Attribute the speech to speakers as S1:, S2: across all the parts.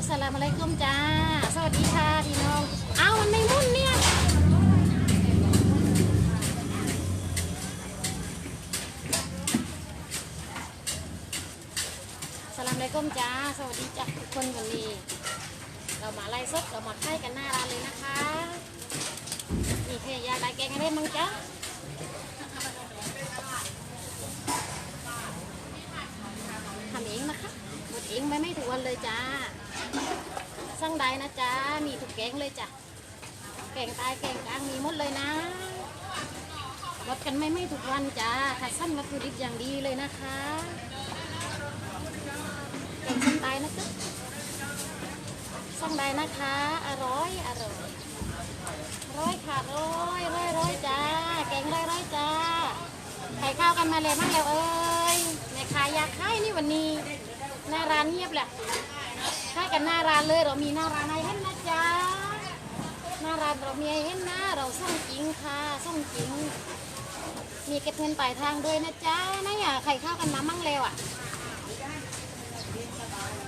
S1: อัสสลามอะลัยกุมจ้า สวัสดีค่ะพี่น้อง เอ้ามันไม่มุ่นเนี่ยสลามเลยกุมจ้า สวัสดีจ้ะทุกคนวันนี้ เรามาไล่สดเรามาไข่กันหน้าร้านเลยนะคะ นี่เพยาลายแกงอะไรมั้งจ๊ะทำเองนะคะหมดเองไม่ไม่ถูกวันเลยจ้า สั่งได้นะจ๊ะ มีทุกแกงเลยจ้ะ แกงใตายแกงกลางมีหมดเลยนะลดกันไม่ไม่ทุกวันจ้าคัดสั้นวัตถุดิบอย่างดีเลยนะคะแกงส้มตายนะจ๊ะสั่งได้นะคะ อร่อยอร่อยร้อยค่ะร้อยร้อยร้อยจ้า แกงร้อยร้อยจ้าไข่ข้าวกันมาเลยมั่งแล้วเอ้ยแม่ขายยากขายนี่วันนี้หน้าร้านเงียบแหละ ขายกันหน้าร้านเลยเรามีหน้าร้านให้เห็นนะจ๊ะหน้าร้านเรามีให้เห็นนะเราส่งจริงค่ะส่งจริง มีเก็บเงินปลายทางด้วยนะจ๊ะนะอย่าไข่ข้าวกันมามั่งแล้วอะ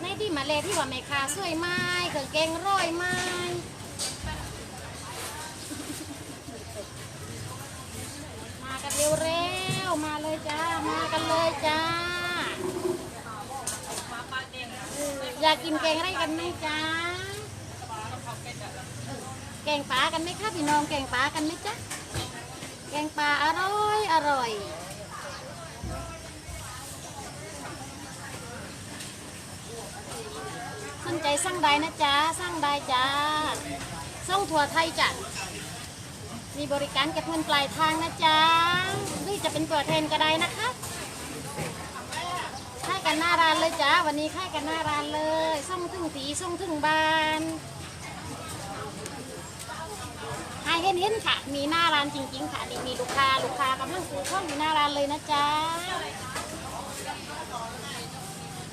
S1: ในที่มาเลที่ว่าแม่ค้าสวยไม้เครื่องแกงร้อยไม้มากันเร็วๆมาเลยจ้ามากันเลยจ้า อยากกินแกงอะไรกันไหมจ้าแกงปลากันไหมคะพี่น้องแกงปลากันไหมจ๊ะแกงปลาอร่อยอร่อยสนใจสั่งได้นะจ๊ะสั่งได้จ้าส่งทั่วไทยจ้ะมีบริการเก็บเงินปลายทางนะจ๊ะหรือจะเป็นตัวแทนก็ได้นะคะ กันหน้าร้านเลยจ้าวันนี้ค่ายกันหน้าร้านเลยส่งถึงตีส่งถึงบ้านให้เห็นเห็นๆค่ะ มีหน้าร้านจริง ๆ ค่ะนี่มีลูกค้าลูกค้ากำลังซื้อข้าวอยู่หน้าร้านเลยนะจ๊ะ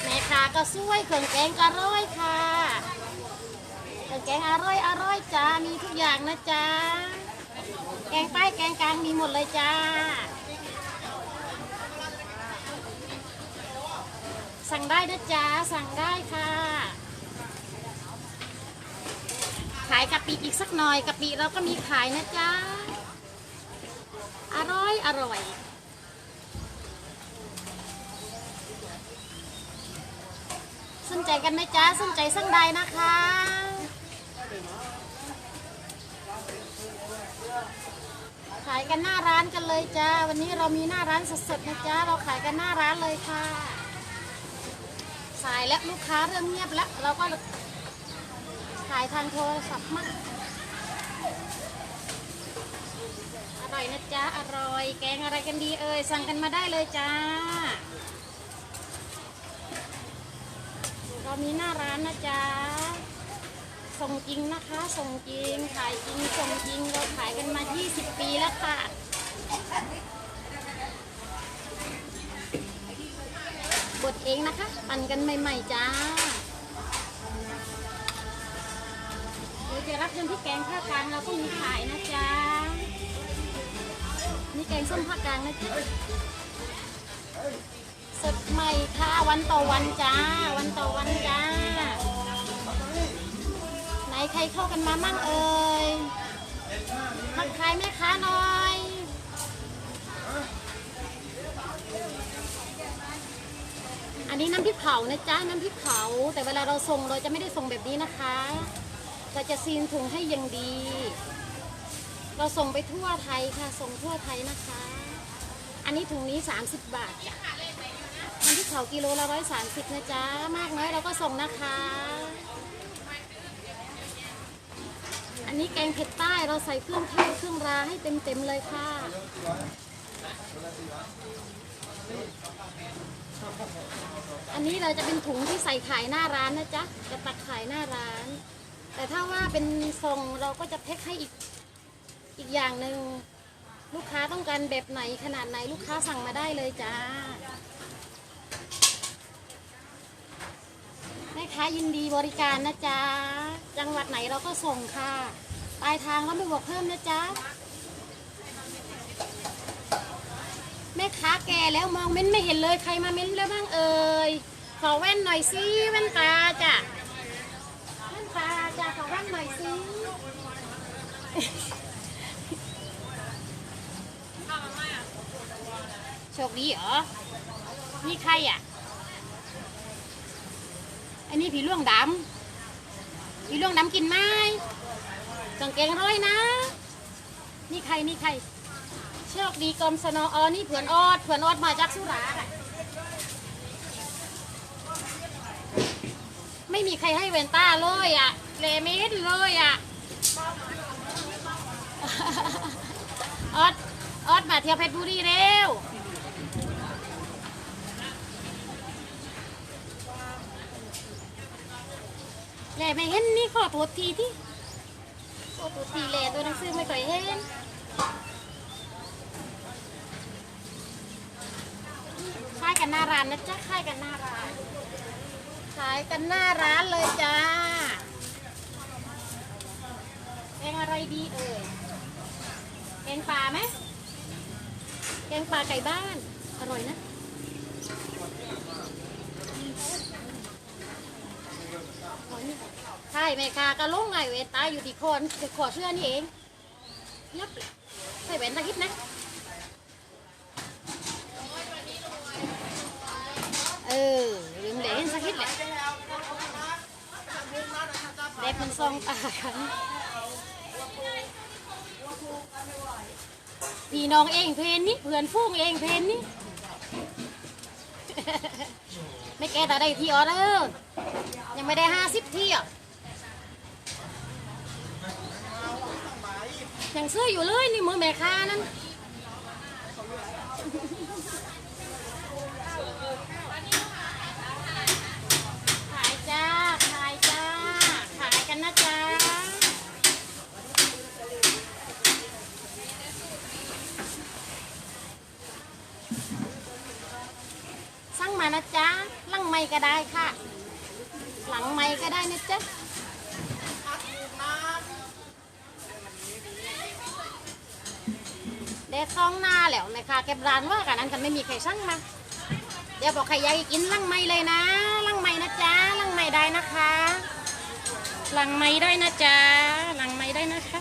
S1: แม่ค้าก็สวยเครื่องแกงก็อร่อยค่ะเครื่องแกงอร่อยอร่อยจ้ามีทุกอย่างนะจ๊ะแกงใต้แกงกลางมีหมดเลยจ้า สั่งได้นะจ๊ะสั่งได้ค่ะ ขายกะปิอีกสักหน่อยกะปิเราก็มีขายนะจ๊ะอร่อยอร่อยสนใจกันไหมจ๊ะสนใจสั่งได้นะคะขายกันหน้าร้านกันเลยจ้า วันนี้เรามีหน้าร้านสดๆนะจ๊ะเราขายกันหน้าร้านเลยค่ะ สายและลูกค้าเริ่มเงียบแล้วเราก็ขายทางโทรศัพท์มากอร่อยนะจ๊ะ อร่อย แกงอะไรกันดีเอ่ย สั่งกันมาได้เลยจ้า เรามีหน้าร้านนะจ๊ะ ส่งจริงนะคะ ส่งจริง ขายจริง ส่งจริง เราขายกันมา 20 ปีแล้วค่ะ ดเองนะคะ ปั่นกันใหม่ๆจ้าเดี๋ยวจะรับเงินที่แกงภาคกลางเราก็มีขายนะจ๊ะนี่แกงส้มภาคกลางนะจ๊ะสดใหม่ค่ะวันต่อวันจ้า วันต่อวันจ้า ไหนใครเข้ากันมามั่งเอ่ยทักทายแม่ค้าหน่อย อันนี้น้ำพริกเผานะจ๊ะน้ำพริกเผา แต่เวลาเราส่งเราจะไม่ได้ส่งแบบนี้นะคะเราจะซีนถุงให้อย่างดี เราส่งไปทั่วไทยค่ะ ส่งทั่วไทยนะคะ อันนี้ถุงนี้ 30 บาทจ้ะน้ำพริกเผากิโลละร้อยสามสิบนะจ๊ะมากน้อยเราก็ส่งนะคะ อันนี้แกงเผ็ดใต้เราใส่เครื่องเทศเครื่องราให้เต็มๆเลยค่ะ อันนี้เราจะเป็นถุงที่ใส่ขายหน้าร้านนะจ๊ะ จะตักขายหน้าร้าน แต่ถ้าว่าเป็นทรงเราก็จะแพ็คให้อีกอีกอย่างหนึ่งลูกค้าต้องการแบบไหนขนาดไหนลูกค้าสั่งมาได้เลยจ้าแม่ค้ายินดีบริการนะจ๊ะ จังหวัดไหนเราก็ส่งค่ะ ปลายทางเราไม่บอกเพิ่มนะจ๊ะ แม่ค้าแก่แล้วมองเม้นไม่เห็นเลยใครมาเม้นแล้วบ้างเอ่ยขอแว่นหน่อยสิแว่นตาจ้ะแว่นตาจ้ะขอแว่นหน่อยสิโชคดีเหรอนี่ใครอะ อันนี้ผีล่วงดำผีล่วงดำกินไหม้กงเกงร้อยนะ นี่ใครนี่ใคร โชคดีกรมสนออนี่เผื่อนออดเผื่อนออดมาจากสุราษฎร์อะไม่มีใครให้เวนต้าเลยอะเลม่เห็นเลยอะออดออดมาเที่ยวเพชรบุรีเร็วแหล่ไม่เห็นนี่ขอโทษทีที่ขอโทษทีแหล่ตัวหนังสือไม่ค่อยเห็นายกันหน้าร้านนะจ๊ะขายกันหน้าร้านขายกันหน้าร้านเลยจ้าแกงอะไรดีเอ่ยแกงปลาไหมแกงปลาไก่บ้าน อร่อยนะใช่แม่ค้าก็ลงไงเวตาอยู่ที่คอนขอเสื้อนี่เองยับใส่แหวนตะคิดนะ ออลืมเหลนสักิดแหละเด็กมันซองตากันพี่น้องเองเพนนี่เพื่อนฟูงเองเพนนี่ไม่แก้แต่ได้ที่ออเดอร์ยังไม่ได้ห้าสิบที่อะยังซื้ออยู่เลยนี่มือแม่ค้านั่นขายจ้า ขายจ้า ขายกันนะจ้า สั่งมานะจ๊ะหลังไม่ก็ได้ค่ะ หลังไม่ก็ได้นะจ๊ะเด็ดท้องหน้าแล้วแม่ค้าเก็บร้านว่ากันนั้นกันไม่มีใครสั่งมาเดี๋ยวบอกใครอยากกินลังไม้เลยนะลังไม้นะจ๊ะลังไม้ได้นะคะลังไม้ได้นะจ๊ะลังไม้ได้นะคะ